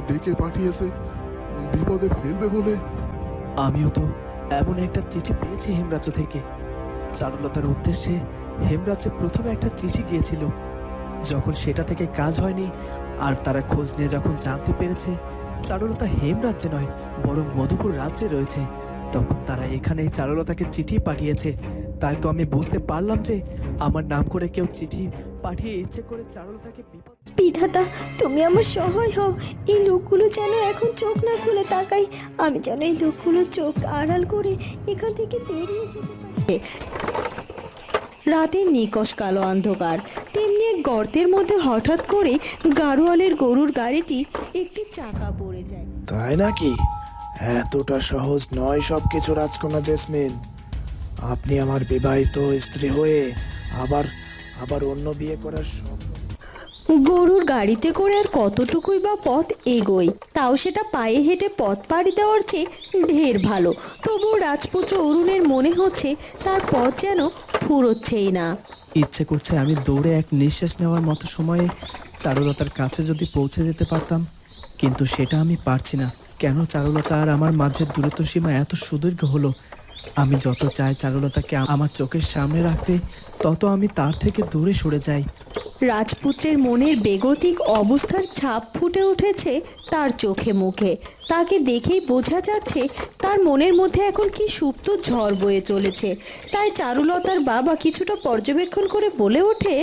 ডেকে পাঠিয়েছে। বিপদে ফেলবে বলে। আমিও তো এমন একটা চিঠি পেয়েছি হেমরাজ্য থেকে। চারুলতার উদ্দেশ্যে হেমরাজ্যে প্রথমে একটা চিঠি গিয়েছিল। যখন সেটা থেকে কাজ হয়নি, আর তারা খোঁজ নিয়ে যখন জানতে পেরেছে, চারুলতা হেমরাজ্যে নয়, বরং মধুপুর রাজ্যে রয়েছে। তখন তারা এখানে চারুলতাকে চিঠি পাঠিয়েছে। তাই তো আমি বুঝতে পারলাম যে আমার নাম করে কেউ চিঠি পাঠিয়ে ইচ্ছে করে চারুলতাকে বিপদ বিধাতা তুমি আমার সহায় হও। এই লোকগুলো যেন এখন চোখ না খুলে তাকাই আমি যেন এই লোকগুলো চোখ আড়াল করে এখান থেকে বেরিয়ে যেতে পারি। রাতের নিকশ কালো অন্ধকার। তেমনি এক গর্তের মধ্যে হঠাৎ করে গাড়োয়ালের গরুর গাড়িটি একটি চাকা পড়ে যায়। তাই নাকি? এতটা সহজ নয় সব কিছু রাজকন্যা জেসমিন। আপনি আমার বিবাহিত স্ত্রী হয়ে আবার আবার অন্য বিয়ে করার স্বপ্ন গরুর গাড়িতে করে আর কতটুকুই বা পথ এগোই তাও সেটা পায়ে হেঁটে পথ পাড়ি দেওয়ার চেয়ে ঢের ভালো। তবুও রাজপুত্র অরুণের মনে হচ্ছে তার পথ যেন ফুরোচ্ছেই না। ইচ্ছে করছে আমি দৌড়ে এক নিঃশ্বাস নেওয়ার মতো সময়ে চারুলতার কাছে যদি পৌঁছে যেতে পারতাম কিন্তু সেটা আমি পারছি না। কেন চারুলতা আর আমার মাঝের দূরত্ব সীমা এত সুদীর্ঘ হলো? আমি যত চাই চারুলতাকে আমার চোখের সামনে রাখতে তত আমি তার থেকে দূরে সরে যাই। রাজপুত্রের মনের বেগতিক অবস্থার ছাপ ফুটে উঠেছে তার চোখে মুখে। তাকে দেখেই বোঝা যাচ্ছে তার মনের মধ্যে এখন কি সুপ্ত ঝড় বয়ে চলেছে। তাই চারুলতার বাবা কিছুটা পর্যবেক্ষণ করে বলে ওঠে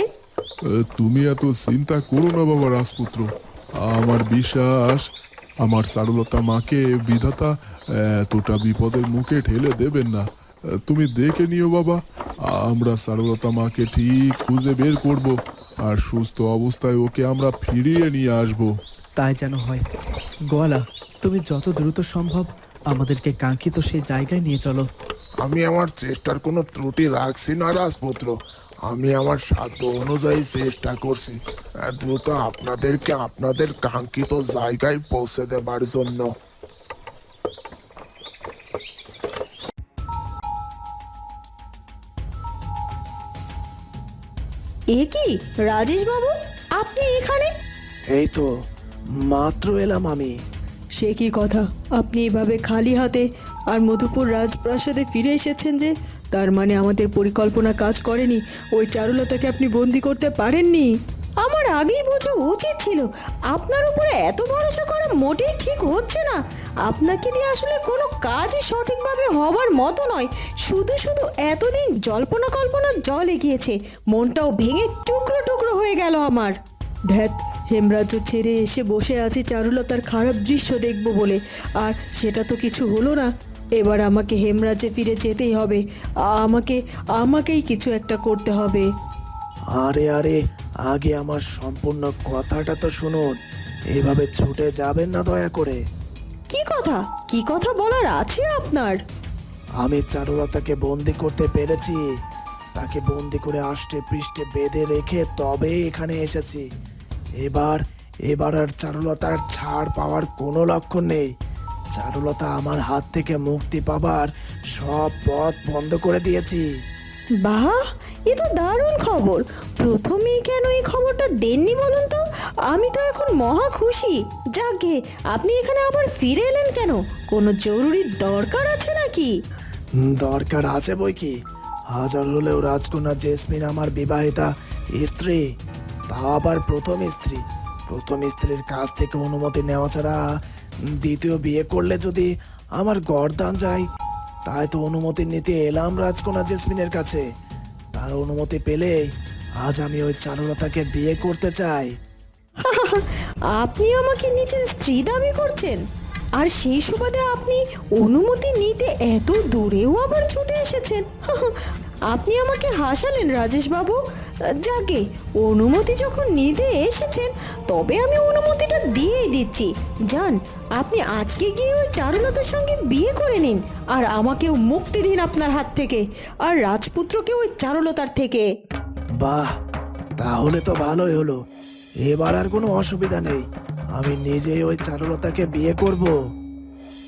তুমি এত চিন্তা করো না বাবা রাজপুত্র। আমার বিশ্বাস আমার সারলতা মাকে বিধাতা এতটা বিপদের মুখে ঠেলে দেবেন না। তুমি দেখে নিও বাবা, আমরা সারলতা মাকে ঠিক খুঁজে বের করব আর সুস্থ অবস্থায় ওকে আমরা ফিরিয়ে নিয়ে আসব। তাই যেন হয়। গলা তুমি যত দ্রুত সম্ভব আমাদেরকে কাঙ্ক্ষিত সেই জায়গায় নিয়ে চলো। আমি আমার চেষ্টার কোনো ত্রুটি রাখছি না রাজপুত্র। আমি আমার সাধ্য অনুযায়ী চেষ্টা করছি দ্রুত আপনাদেরকে আপনাদের কাঙ্ক্ষিত জায়গায় পৌঁছে দেবার জন্য। এ কি? রাজেশ বাবু আপনি এখানে? এই তো মাত্র এলাম আমি। সে কি কথা? আপনি এভাবে খালি হাতে আর মধুপুর রাজপ্রাসাদে ফিরে এসেছেন যে? তার মানে আমাদের পরিকল্পনা কাজ করেনি। ওই চারুলতাকে আপনি বন্দি করতে পারেননি? আমার আগেই বোঝা উচিত ছিল। আপনার উপরে এত ভরসা করা মোটেই ঠিক হচ্ছে না। আপনাকে দিয়ে আসলে কোনো কাজই সঠিকভাবে হবার মতো নয়। শুধু শুধু এতদিন জল্পনা কল্পনা জলে গিয়েছে মনটাও ভেঙে টুকরো টুকরো হয়ে গেল আমার। ধ্যাত হেমরাজ্য ছেড়ে এসে বসে আছি চারুলতার খারাপ দৃশ্য দেখব বলে। আর সেটা তো কিছু হলো না। এবার আমাকে হেমরাজে ফিরে যেতেই হবে। আমাকে আমাকেই কিছু একটা করতে হবে। আরে আরে আগে আমার সম্পূর্ণ কথাটা তো শুনুন। এভাবে ছুটে যাবেন না দয়া করে। কি কথা? কি কথা বলার আছে আপনার? আমি চারুলতাকে বন্দি করতে পেরেছি। তাকে বন্দি করে আষ্টে পৃষ্ঠে বেঁধে রেখে তবে এখানে এসেছি। এবার এবার আর চারুলতার ছাড় পাওয়ার কোনো লক্ষণ নেই। চারুলতা আমার হাত থেকে মুক্তি পাবার সব পথ বন্ধ করে দিয়েছি। বাহ এ তো দারুণ খবর। প্রথমেই কেন এই খবরটা দেননি বলুন তো? আমি তো এখন মহা খুশি। যাকে আপনি এখানে আবার ফিরে এলেন কেন? কোনো জরুরি দরকার আছে নাকি? দরকার আছে বই কি? হাজার হলেও রাজকন্যা জেসমিন আমার বিবাহিতা স্ত্রী। তা আবার প্রথম স্ত্রী। প্রথম স্ত্রীর কাছ থেকে অনুমতি নেওয়া ছাড়া দ্বিতীয় বিয়ে করলে যদি আমার গরদান যায়, তাই তো অনুমতি নিতে এলাম রাজকন্যা জেসমিনের কাছে। তার অনুমতি পেলে আজ আমি ওই চারুলতাকে বিয়ে করতে চাই। আপনি আমাকে নিজের স্ত্রী দাবি করছেন? আর সেই সুবাদে আপনি অনুমতি নিতে এত দূরেও আবার ছুটে এসেছেন? আপনি আমাকে হাসালেন রাজেশ বাবু যাকে অনুমতি যখন নিতে এসেছেন, তবে আমি অনুমতিটা দিয়েই দিচ্ছি। যান, আপনি আজকে গিয়ে ওই চারুলতার সঙ্গে বিয়ে করে নিন, আর আমাকেও মুক্তি দিন আপনার হাত থেকে, আর রাজপুত্রকে ওই চারুলতার থেকে। বাহ, তাহলে তো ভালোই হলো। এবার আর কোনো অসুবিধা নেই। আমি নিজেই ওই চারুলতাকে বিয়ে করব।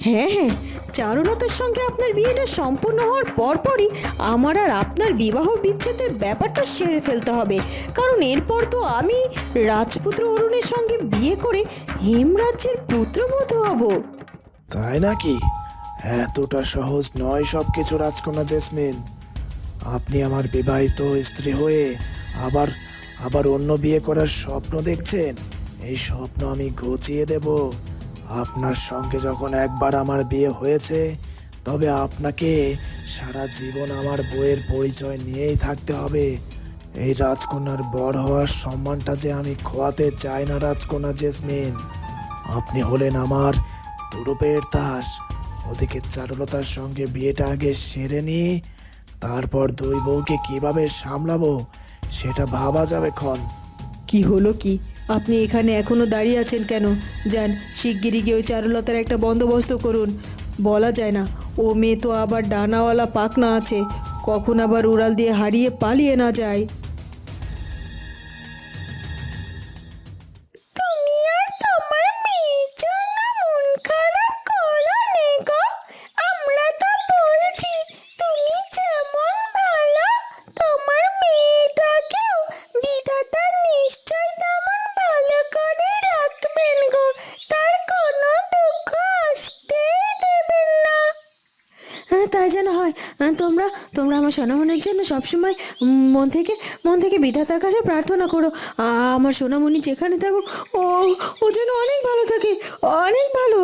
হ্যাঁ হ্যাঁ চারুলতার সঙ্গে আপনার বিয়েটা সম্পূর্ণ হওয়ার পরপরই আমার আর আপনার বিবাহ বিচ্ছেদের ব্যাপারটা সেরে ফেলতে হবে। কারণ এরপর তো আমি রাজপুত্র অরুণের সঙ্গে বিয়ে করে হেমরাজ্যের পুত্রবধূ হব। তাই নাকি? এতটা সহজ নয় সব কিছু রাজকন্যা জেসমিন। আপনি আমার বিবাহিত স্ত্রী হয়ে আবার আবার অন্য বিয়ে করার স্বপ্ন দেখছেন? এই স্বপ্ন আমি ঘুচিয়ে দেব। আপনার সঙ্গে যখন একবার আমার বিয়ে হয়েছে, তবে আপনাকে সারা জীবন আমার বইয়ের পরিচয় নিয়েই থাকতে হবে। এই রাজকন্যার বর হওয়ার সম্মানটা যে আমি খোয়াতে চাই না, রাজকন্যা জেসমিন। আপনি হলেন আমার দুরূপের দাস। ওদিকে চারুলতার সঙ্গে বিয়েটা আগে সেরে নিয়ে তারপর দুই বউকে কীভাবে সামলাবো, সেটা ভাবা যাবে ক্ষণ। কি হলো কি? আপনি এখানে এখনও দাঁড়িয়ে আছেন কেন? যান, শিগগিরই গিয়ে ওই চারুলতার একটা বন্দোবস্ত করুন। বলা যায় না, ও মেয়ে তো আবার ডানাওয়ালা পাকনা আছে। কখন আবার উড়াল দিয়ে হারিয়ে পালিয়ে না যায়? সোনামণির জন্য সবসময় মন থেকে মন থেকে বিধাতার কাছে প্রার্থনা করো। আ- আমার সোনামণি যেখানে থাকুক ও ও যেন অনেক ভালো থাকে অনেক ভালো।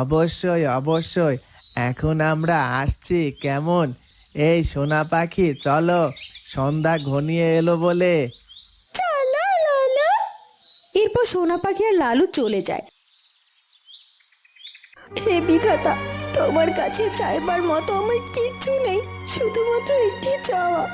অবশ্যই অবশ্যই। এখন আমরা আসছি কেমন? এই সোনা পাখি চলো সন্ধ্যা ঘনিয়ে এলো বলে। এরপর সোনা পাখি আর লালু চলে যায়। হে বিধাতা তোমার কাছে চাইবার মতো আমার কিচ্ছু নেই, শুধুমাত্র একটি চাওয়া।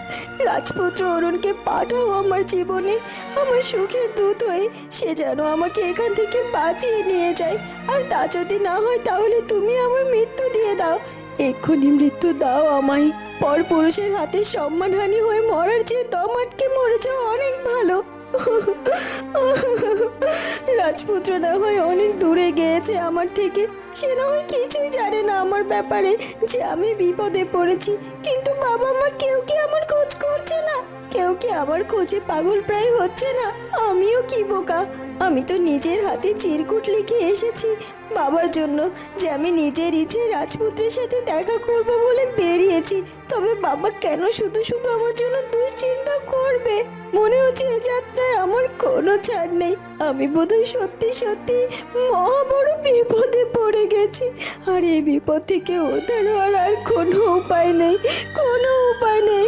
রাজপুত্র অরুণকে পাঠাও আমার জীবনে, আমার সুখের দূত হয়ে সে যেন আমাকে এখান থেকে বাঁচিয়ে নিয়ে যায়। আর তা যদি না হয় তাহলে তুমি আমার মৃত্যু দিয়ে দাও। এক্ষুনি মৃত্যু দাও আমায়। পর পুরুষের হাতে সম্মানহানি হয়ে মরার চেয়ে দম মরে যাওয়া অনেক ভালো। রাজপুত্র না হয় অনেক দূরে গিয়েছে আমার থেকে। সে কিছুই জানে না আমার ব্যাপারে যে আমি বিপদে পড়েছি। কিন্তু বাবা মা কেউ কি আমার খোঁজ করছে না? কেউ কি আমার খোঁজে পাগল প্রায় হচ্ছে না? আমিও কি বোকা? আমি তো নিজের হাতে চিরকুট লিখে এসেছি। বাবার জন্য যে আমি নিজের ইচ্ছে রাজপুত্রের সাথে দেখা করব বলে বেরিয়েছি। তবে বাবা কেন শুধু শুধু আমার জন্য দুশ্চিন্তা করবে? মনে হচ্ছে এ যাত্রায় আমার কোনো ছাড় নেই। আমি বোধহয় সত্যি সত্যি মহা বড় বিপদে পড়ে গেছি। আর এই বিপদ থেকে উদ্ধার হওয়ার আর কোনো উপায় নেই, কোনো উপায় নেই।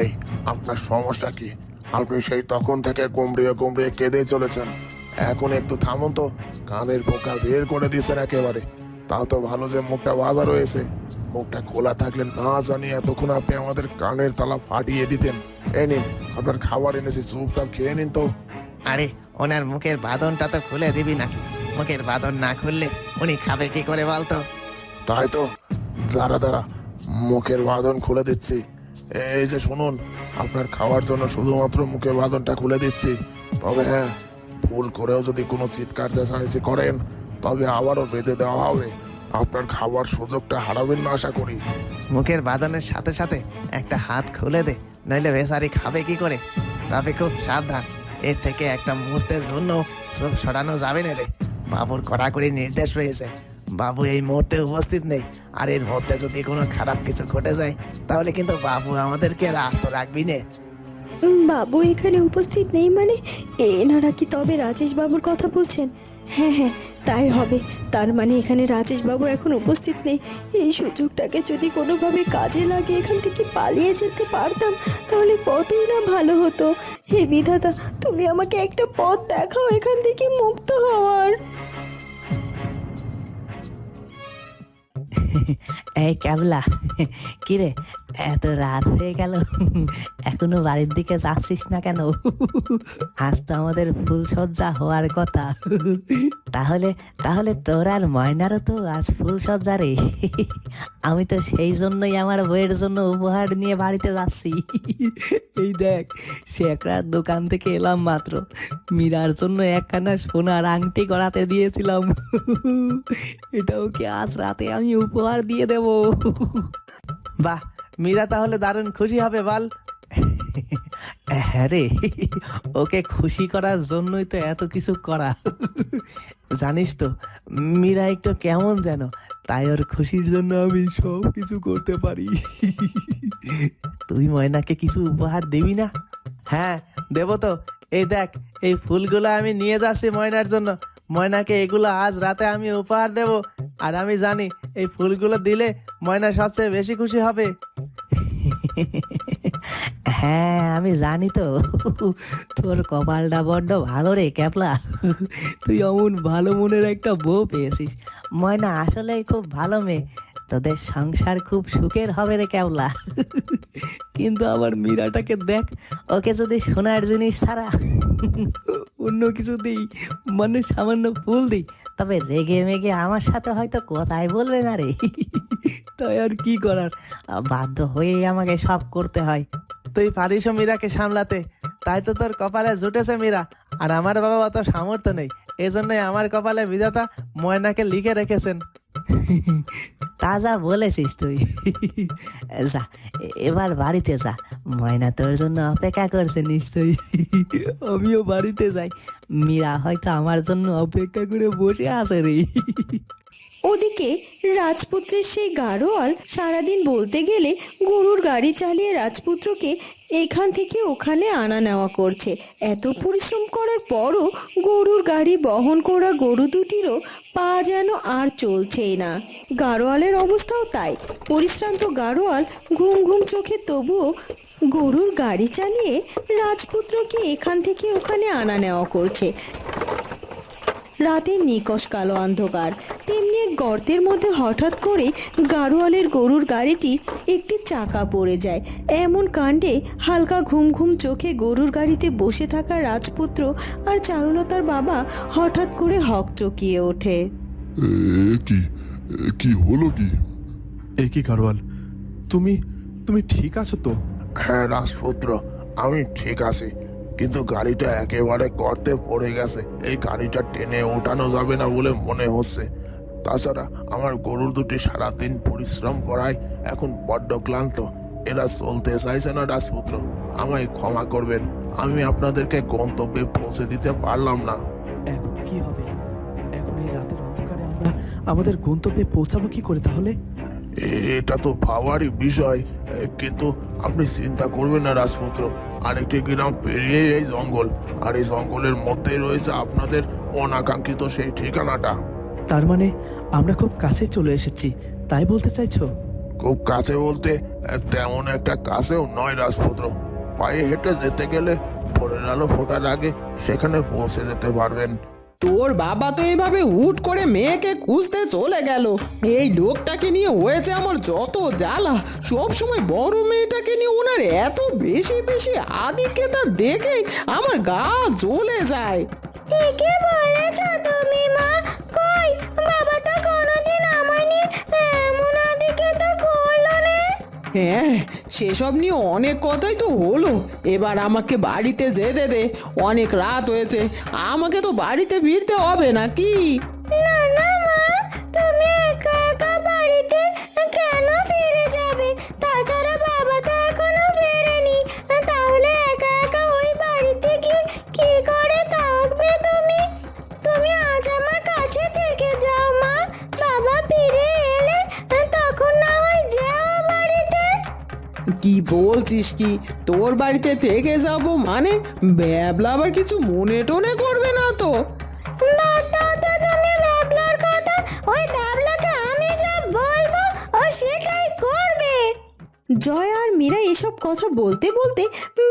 এই, আপনার সমস্যা কি? আপনি সেই তখন থেকে কুমড়িয়ে কুমড়িয়ে কেঁদে চলেছেন। এখন একটু থামুন তো। কানের পোকা বের করে দিয়েছেন একেবারে। তাও তো ভালো যে মুখটা বাঁধা রয়েছে। মুখটা খোলা থাকলে না জানি এতক্ষণ আপনি আমাদের কানের তালা ফাটিয়ে দিতেন। এই নিন আপনার খাবার এনেছি চুপচাপ খেয়ে নিন তো। আরে ওনার মুখের বাঁধনটা তো খুলে দিবি নাকি? মুখের বাঁধন না খুললে উনি খাবে কি করে বলতো? তাই তো। দাঁড়া দাঁড়া মুখের বাঁধন খুলে দিচ্ছি। এই যে শুনুন আপনার খাওয়ার জন্য শুধুমাত্র মুখের বাঁধনটা খুলে দিচ্ছি। তবে হ্যাঁ ভুল করেও যদি কোনো চিৎকার চেঁচামেচি করেন তবে আবারও বেঁধে দেওয়া হবে। আপনার খাওয়ার সুযোগটা হারাবেন না আশা করি। মুখের বাঁধনের সাথে সাথে একটা হাত খুলে দে নইলে বেচারি খাবে কি করে? তবে খুব সাবধান এর থেকে একটা মুহূর্তের জন্য চোখ সরানো যাবে না রে। বাবুর কড়াকড়ি নির্দেশ রয়েছে। বাবু এই মুহূর্তে উপস্থিত নেই। আর এর মধ্যে যদি কোনো খারাপ কিছু ঘটে যায় তাহলে কিন্তু বাবু আমাদেরকে আর আস্ত রাখবি নে। বাবু এখানে উপস্থিত নেই মানে? এনারা কি তবে রাজেশ বাবুর কথা বলছেন? হ্যাঁ হ্যাঁ তাই হবে। তার মানে এখানে রাজেশ বাবু এখন উপস্থিত নেই। এই সুযোগটাকে যদি কোনোভাবে কাজে লাগিয়ে এখান থেকে পালিয়ে যেতে পারতাম, তাহলে কতই না ভালো হতো। হে বিধাতা, তুমি আমাকে একটা পথ দেখাও, এখান থেকে মুক্ত হওয়ার। এই ক্যাবলা কিরে এত রাত হয়ে গেল। এখনও বাড়ির দিকে যাচ্ছিস না কেন? আজ তো আমাদের ফুলসজ্জা হওয়ার কথা। তাহলে তাহলে তোর আর ময়নারও তো আজ ফুল সজ্জা রে। আমি তো সেই জন্যই আমার বইয়ের জন্য উপহার নিয়ে বাড়িতে যাচ্ছি। এই দেখ একটা দোকান থেকে এলাম মাত্র। মীরার জন্য একখানা সোনার আংটি গড়াতে দিয়েছিলাম। এটা ওকে আজ রাতে আমি উপহার দিয়ে দেব? বাহ মীরা তাহলে দারুণ খুশি হবে, বল। হ্যাঁ রে, ওকে খুশি করার জন্যই তো এত কিছু করা। জানিস তো, মীরা একটু কেমন যেন, তাই ওর খুশির জন্য আমি সব কিছু করতে পারি। তুই ময়নাকে কিছু উপহার দিবি না? হ্যাঁ দেব তো। এই দেখ, এই ফুলগুলো আমি নিয়ে যাচ্ছি ময়নার জন্য। ময়নাকে এগুলো আজ রাতে আমি উপহার দেব। আর আমি জানি, এই ফুলগুলো দিলে ময়না সবচেয়ে বেশি খুশি হবে। হ্যাঁ আমি জানি তো। তোর কপালটা বড্ড ভালো রে, ক্যাপলা। তুই অমন ভালো মনের একটা বউ পেয়েছিস। ময়না আসলেই খুব ভালো মেয়ে। তোদের সংসার খুব সুখের হবে রে ক্যাবলা কিন্তু আবার মীরাটাকে দেখ, ওকে যদি সোনার জিনিস ছাড়া অন্য কিছু দিই মানে সামান্য ফুল দিই, তবে রেগে মেগে আমার সাথে হয়তো কথাই বলবে না রে। তাই আর কি করার? বাধ্য হয়েই আমাকে সব করতে হয়। তুই পারিস মীরাকে সামলাতে, তাই তো তোর কপালে জুটেছে মীরা। আর আমার বাবা অত সামর্থ্য নেই, এজন্যই আমার কপালে বিধাতা ময়নাকে লিখে রেখেছেন। তা বলেছিস তুই। যা, এবার বাড়িতে যা। ময়না তোর জন্য অপেক্ষা করছে নিশ্চয়ই। আমিও বাড়িতে যাই। মীরা হয়তো আমার জন্য অপেক্ষা করে বসে আছে রে। ওদিকে রাজপুত্রের সেই গাড়োয়াল সারাদিন বলতে গেলে গরুর গাড়ি চালিয়ে রাজপুত্রকে এখান থেকে ওখানে আনা নেওয়া করছে। এত পরিশ্রম করার পরও গরুর গাড়ি বহন করা গরু দুটিরও পা যেন আর চলছেই না। গাড়োয়ালের অবস্থাও তাই। পরিশ্রান্ত গাড়োয়াল ঘুম ঘুম চোখে তবুও গরুর গাড়ি চালিয়ে রাজপুত্রকে এখান থেকে ওখানে আনা নেওয়া করছে। রাতের নিকশ কালো অন্ধকার। তেমনি এক গর্তের মধ্যে হঠাৎ করে গাড়োয়ালের গরুর গাড়িটি একটি চাকা পড়ে যায়। এমন কাণ্ডে হালকা ঘুম ঘুম চোখে গরুর গাড়িতে বসে থাকা রাজপুত্র আর চারুলতার বাবা হঠাৎ করে হক চকিয়ে ওঠে। কি? কি হলো কি? এ কি গাড়োয়াল? তুমি তুমি ঠিক আছো তো? হ্যাঁ রাজপুত্র আমি ঠিক আছি। কিন্তু গাড়িটা একেবারে গর্তে পড়ে গেছে। এই গাড়িটা টেনে ওঠানো যাবে না বলে মনে হচ্ছে। তাছাড়া আমার গরুর দুটি সারাদিন পরিশ্রম করায় এখন বড্ড ক্লান্ত। এরা চলতে চাইছে না রাজপুত্র, আমায় ক্ষমা করবেন। আমি আপনাদেরকে গন্তব্যে পৌঁছে দিতে পারলাম না। এখন কি হবে? এখন এই রাতের অন্ধকারে আমরা আমাদের গন্তব্যে পৌঁছাবো কি করে তাহলে? এটা তো ভাবারই বিষয় কিন্তু আপনি চিন্তা করবেন না রাজপুত্র। আরেকটি গ্রাম পেরিয়ে এই জঙ্গল আর এই জঙ্গলের মধ্যেই রয়েছে আপনাদের অনাকাঙ্ক্ষিত সেই ঠিকানাটা। তার মানে আমরা খুব কাছে চলে এসেছি তাই বলতে চাইছো? খুব কাছে বলতে তেমন একটা কাছেও নয় রাজপুত্র। পায়ে হেঁটে যেতে গেলে ভোরের আলো ফোটার আগে সেখানে পৌঁছে যেতে পারবেন। তোর বাবা তো এইভাবে হুট করে মেয়েকে খুঁজতে চলে গেল। এই লোকটাকে নিয়ে হয়েছে আমার যত জ্বালা। সব সময় বড় মেয়েটাকে নিয়ে ওনার এত বেশি বেশি আদিক্যতা দেখেই আমার গা জ্বলে যায়। ঠিকই বলেছ তুমি মা। কই? বাবা তো কোনোদিন হ্যাঁ সেসব নিয়ে অনেক কথাই তো হলো। এবার আমাকে বাড়িতে যেতে দে, অনেক রাত হয়েছে। আমাকে তো বাড়িতে ফিরতে হবে নাকি? বলছিস কি তোর বাড়িতে থেকে যাব মানে? ব্যাবলা আবার কিছু মনে টনে করবে না তো। বাদ দাও তো তুমি ভাবলার কথা ওই ভাবলাকে আমি যা বলব ও সেটাই করবে। জয় আর মীরা এসব কথা বলতে বলতে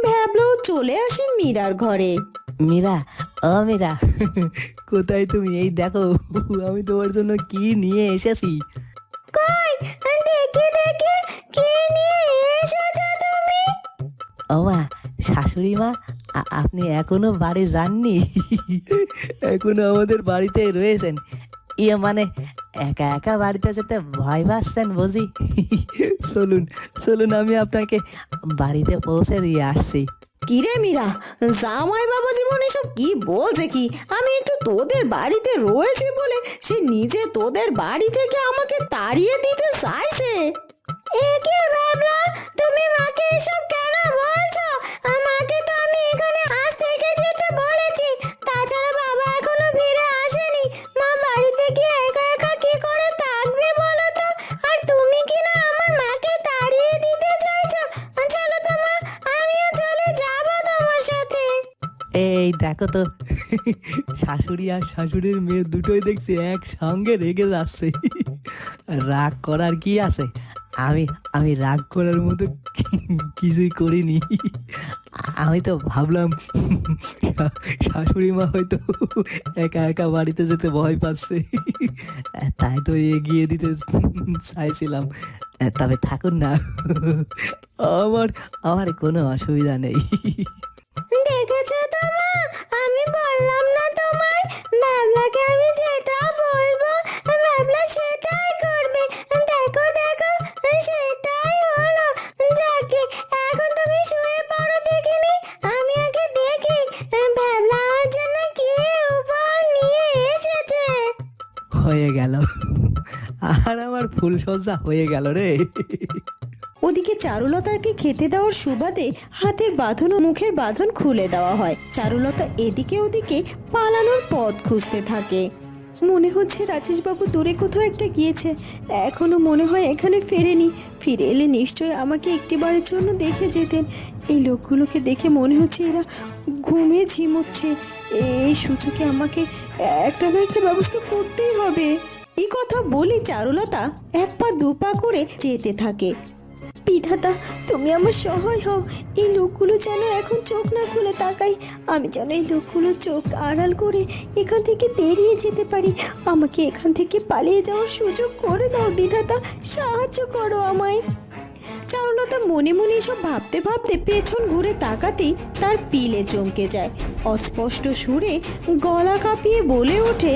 ভ্যাবলো চলে আসে মীরার ঘরে। মীরা ও মীরা কোথায় তুমি? এই দেখো আমি তোমার জন্য কি নিয়ে এসেছি। কই? নিয়ে এসেছ তুমি? ও মা শাশুড়ি মা আপনি এখনও বাড়ি যাননি? এখনও আমাদের বাড়িতেই রয়েছেন। ইয়ে মানে একা একা বাড়িতে যেতে ভয় পাচ্ছেন বুঝি? চলুন চলুন, আমি আপনাকে বাড়িতে পৌঁছে দিয়ে আসছি। কিরে মীরা, জামাই বাবা জীবন এসব কি বলছে কি? আমি একটু তোদের বাড়িতে রয়েছি বলে সে নিজে তোদের বাড়ি থেকে আমাকে তাড়িয়ে দিতে চাইছে। তুমি মাকে এসব কেন বলছো? আমাকে তো আমি এখানে আজ থেকে যেতে বলেছি। তাছাড়া এই দেখো তো, শাশুড়ি আর শাশুড়ির মেয়ে দুটোই দেখছি একসঙ্গে রেগে যাচ্ছে। রাগ করার কি আছে? আমি আমি রাগ করার মতো কিছুই করিনি। আমি তো ভাবলাম শাশুড়ি মা হয়তো একা একা বাড়িতে যেতে ভয় পাচ্ছে। তাই তো এগিয়ে দিতে চাইছিলাম। তবে থাকুন না, আমার আমার কোনো অসুবিধা নেই। আমার সজ্জা হয়ে গেল রে। ওদিকে চারুলতাকে খেতে দেওয়ার সুবাদে হাতের বাঁধন ও মুখের বাঁধন খুলে দেওয়া হয়। চারুলতা এদিকে ওদিকে পালানোর পথ খুঁজতে থাকে। মনে হচ্ছে রাজেশবাবু দূরে কোথাও একটা গিয়েছে। এখনও মনে হয় এখানে ফেরেনি। ফিরে এলে নিশ্চয়ই আমাকে একটিবারের জন্য দেখে যেতেন। এই লোকগুলোকে দেখে মনে হচ্ছে এরা ঘুমে ঝিমোচ্ছে। এই সুযোগে আমাকে একটা না একটা ব্যবস্থা করতেই হবে। এই কথা বলে চারুলতা এক পা দু পা করে যেতে থাকে। বিধাতা, তুমি আমার সহায় হও। এই লোকগুলো যেন এখন চোখ না খুলে তাকাই আমি যেন এই লোকগুলো চোখ আড়াল করে এখান থেকে বেরিয়ে যেতে পারি। আমাকে এখান থেকে পালিয়ে যাওয়ার সুযোগ করে দাও বিধাতা। সাহায্য করো আমায়। চারুলতা মনে মনে এসব ভাবতে ভাবতে পেছন ঘুরে তাকাতেই তার পিলে চমকে যায়। অস্পষ্ট সুরে গলা কাঁপিয়ে বলে ওঠে